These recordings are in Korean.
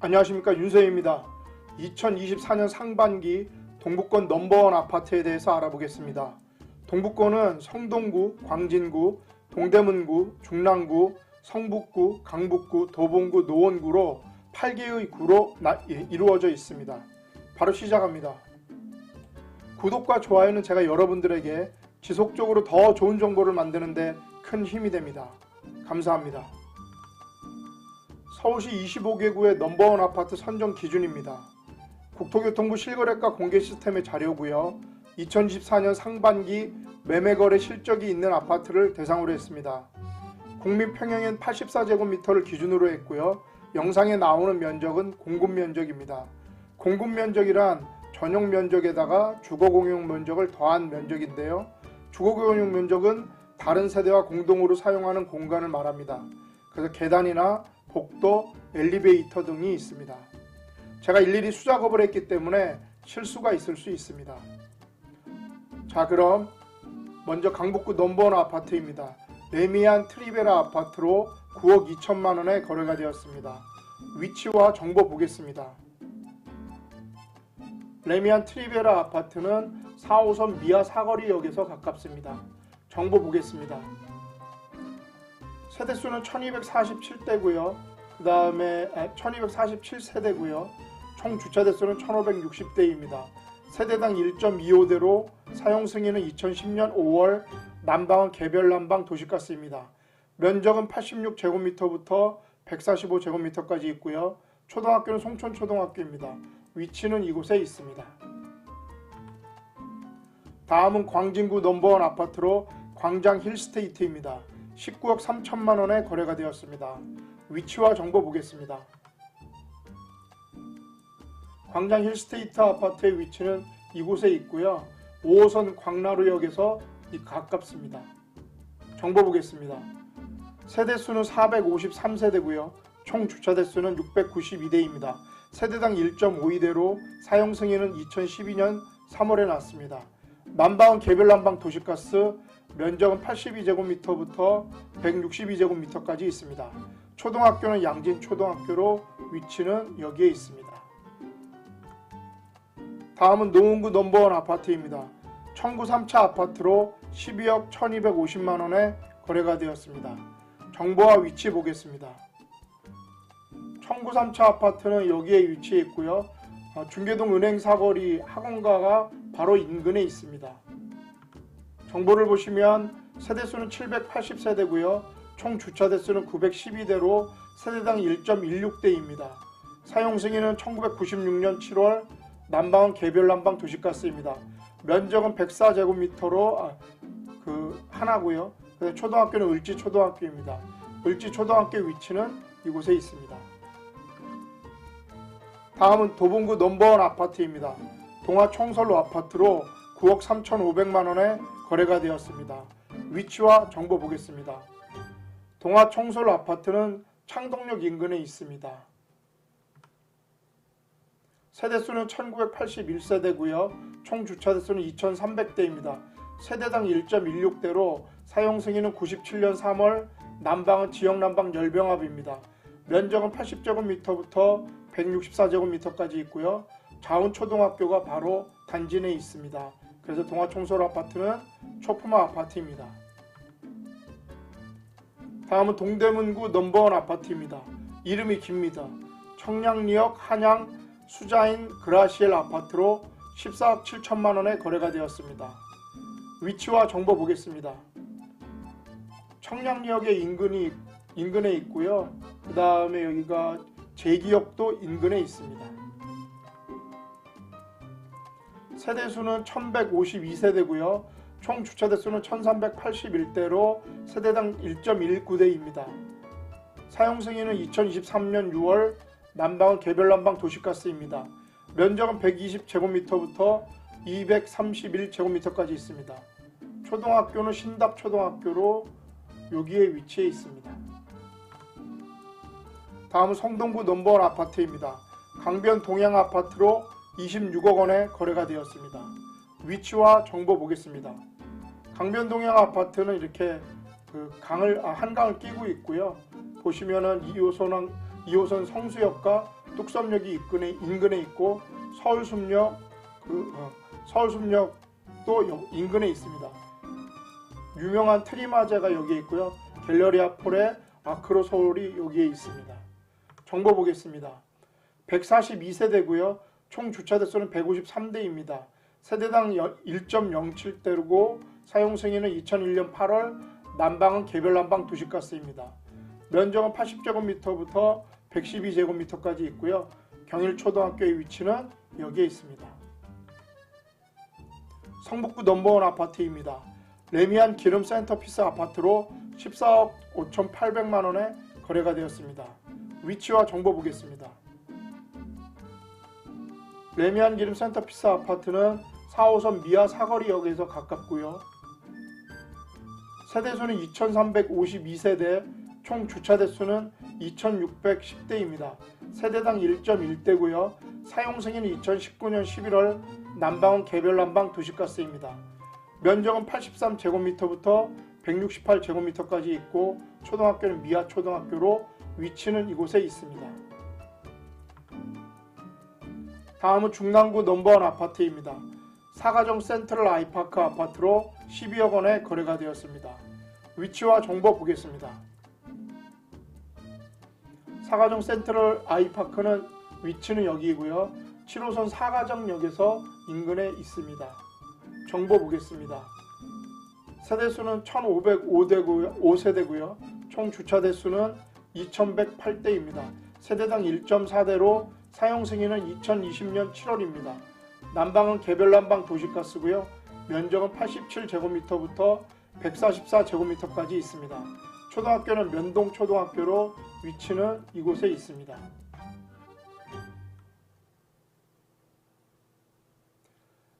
안녕하십니까 윤세입니다. 2024년 상반기 동북권 넘버원 아파트에 대해서 알아보겠습니다. 동북권은 성동구, 광진구, 동대문구, 중랑구, 성북구, 강북구, 도봉구, 노원구로 8개의 구로 나- 예, 이루어져 있습니다. 바로 시작합니다. 구독과 좋아요는 제가 여러분들에게 지속적으로 더 좋은 정보를 만드는데 큰 힘이 됩니다. 감사합니다. 서울시 25개구의 넘버원 아파트 선정 기준입니다. 국토교통부 실거래가 공개 시스템의 자료고요. 2024년 상반기 매매거래 실적이 있는 아파트를 대상으로 했습니다. 국민 평형은 84제곱미터를 기준으로 했고요. 영상에 나오는 면적은 공급 면적입니다. 공급 면적이란 전용 면적에다가 주거 공용 면적을 더한 면적인데요. 주거 공용 면적은 다른 세대와 공동으로 사용하는 공간을 말합니다. 그래서 계단이나 복도, 엘리베이터 등이 있습니다. 제가 일일이 수작업을 했기 때문에 실수가 있을 수 있습니다. 자, 그럼 먼저 강북구 넘버원 아파트입니다. 레미안 트리베라 아파트로 9억 2천만 원에 거래가 되었습니다. 위치와 정보 보겠습니다. 레미안 트리베라 아파트는 4호선 미아 사거리역에서 가깝습니다. 정보 보겠습니다. 세대수는 1247대고요. 그 다음에 1247세대고요. 총 주차 대수는 1560대입니다. 세대당 1.25대로 사용 승인은 2010년 5월 난방은 개별 난방 도시가스입니다. 면적은 86제곱미터부터 145제곱미터까지 있고요. 초등학교는 송촌초등학교입니다. 위치는 이곳에 있습니다. 다음은 광진구 넘버원 아파트로 광장 힐스테이트입니다. 19억 3천만 원에 거래가 되었습니다. 위치와 정보 보겠습니다. 광장 힐스테이트 아파트의 위치는 이곳에 있고요. 5호선 광나루역에서 이 가깝습니다. 정보 보겠습니다. 세대수는 453세대고요. 총 주차 대수는 692대입니다. 세대당 1.52대로 사용 승인은 2012년 3월에 났습니다. 난방은 개별 난방 도시가스 면적은 82제곱미터부터 162제곱미터까지 있습니다. 초등학교는 양진 초등학교로 위치는 여기에 있습니다. 다음은 노원구 넘버원 아파트입니다. 청구 3차 아파트로 12억 1250만 원에 거래가 되었습니다. 정보와 위치 보겠습니다. 청구 3차 아파트는 여기에 위치해 있고요. 어, 중계동 은행 사거리 학원가가 바로 인근에 있습니다. 정보를 보시면 세대수는 780세대고요. 총 주차 대수는 912대로 세대당 1.16대입니다. 사용 승인은 1996년 7월 난방은 개별 난방 도시가스입니다. 면적은 104제곱미터로 아, 그 하나고요. 초등학교는 을지 초등학교입니다. 을지 초등학교 위치는 이곳에 있습니다. 다음은 도봉구 넘버원 아파트입니다. 동아 청설로 아파트로 9억 3,500만 원에 거래가 되었습니다. 위치와 정보 보겠습니다. 동아 청솔 아파트는 창동역 인근에 있습니다. 세대수는 1981세대고요. 총 주차 대수는 2,300대입니다. 세대당 1.16대로 사용 승인은 97년 3월, 난방은 지역 난방 열병합입니다. 면적은 80제곱미터부터 164제곱미터까지 있고요. 자운 초등학교가 바로 단지 내에 있습니다. 그래서 동아청솔 아파트는 초품화 아파트입니다. 다음은 동대문구 넘버원 아파트입니다. 이름이 깁니다. 청량리역 한양 수자인 그라시엘 아파트로 14억 7천만 원에 거래가 되었습니다. 위치와 정보 보겠습니다. 청량리역의 인근이 인근에 있고요. 그 다음에 여기가 제기역도 인근에 있습니다. 세대수는 1152세대고요. 총 주차 대수는 1381대로 세대당 1.19대입니다. 사용 승인은 2023년 6월 난방은 개별 난방 도시가스입니다. 면적은 120제곱미터부터 231제곱미터까지 있습니다. 초등학교는 신답 초등학교로 여기에 위치해 있습니다. 다음은 성동구 넘버원 아파트입니다. 강변 동양 아파트로 26억 원에 거래가 되었습니다. 위치와 정보 보겠습니다. 강변 동양 아파트는 이렇게 그 강을 아, 한강을 끼고 있고요. 보시면은 2호선 2호선 성수역과 뚝섬역이 인근에, 인근에 있고 서울숲역 그 어, 서울숲역도 여- 인근에 있습니다. 유명한 트리마제가 여기에 있고요. 갤러리 아 폴의 아크로 서울이 여기에 있습니다. 정보 보겠습니다. 142세대고요. 총 주차 대수는 153대입니다. 세대당 1.07대고 사용 승인은 2001년 8월 난방은 개별 난방 도시가스입니다. 면적은 80제곱미터부터 112제곱미터까지 있고요. 경일초등학교의 위치는 여기에 있습니다. 성북구 넘버원 아파트입니다. 레미안 기름 센터피스 아파트로 14억 5,800만 원에 거래가 되었습니다. 위치와 정보 보겠습니다. 레미안 기름 센터피스 아파트는 4호선 미아 사거리역에서 가깝고요. 세대수는 2,352세대, 총 주차 대수는 2,610대입니다. 세대당 1.1대고요. 사용 승인은 2019년 11월 난방은 개별 난방 도시가스입니다. 면적은 83제곱미터부터 168제곱미터까지 있고 초등학교는 미아 초등학교로 위치는 이곳에 있습니다. 다음은 중랑구 넘버원 아파트입니다. 사가정 센트럴 아이파크 아파트로 12억 원에 거래가 되었습니다. 위치와 정보 보겠습니다. 사가정 센트럴 아이파크는 위치는 여기이고요. 7호선 사가정역에서 인근에 있습니다. 정보 보겠습니다. 세대수는 1,505대고요, 5세대고요. 총 주차 대수는 2,108대입니다. 세대당 1.4대로 사용 승인은 2020년 7월입니다. 난방은 개별 난방 도시가스고요. 면적은 87제곱미터부터 144제곱미터까지 있습니다. 초등학교는 면동 초등학교로 위치는 이곳에 있습니다.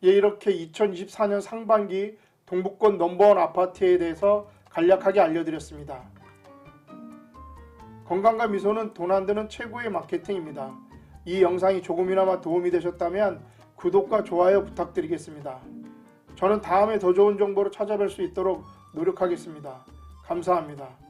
예, 이렇게 2024년 상반기 동북권 넘버원 아파트에 대해서 간략하게 알려드렸습니다. 건강과 미소는 돈 안 드는 최고의 마케팅입니다. 이 영상이 조금이나마 도움이 되셨다면 구독과 좋아요 부탁드리겠습니다. 저는 다음에 더 좋은 정보로 찾아뵐 수 있도록 노력하겠습니다. 감사합니다.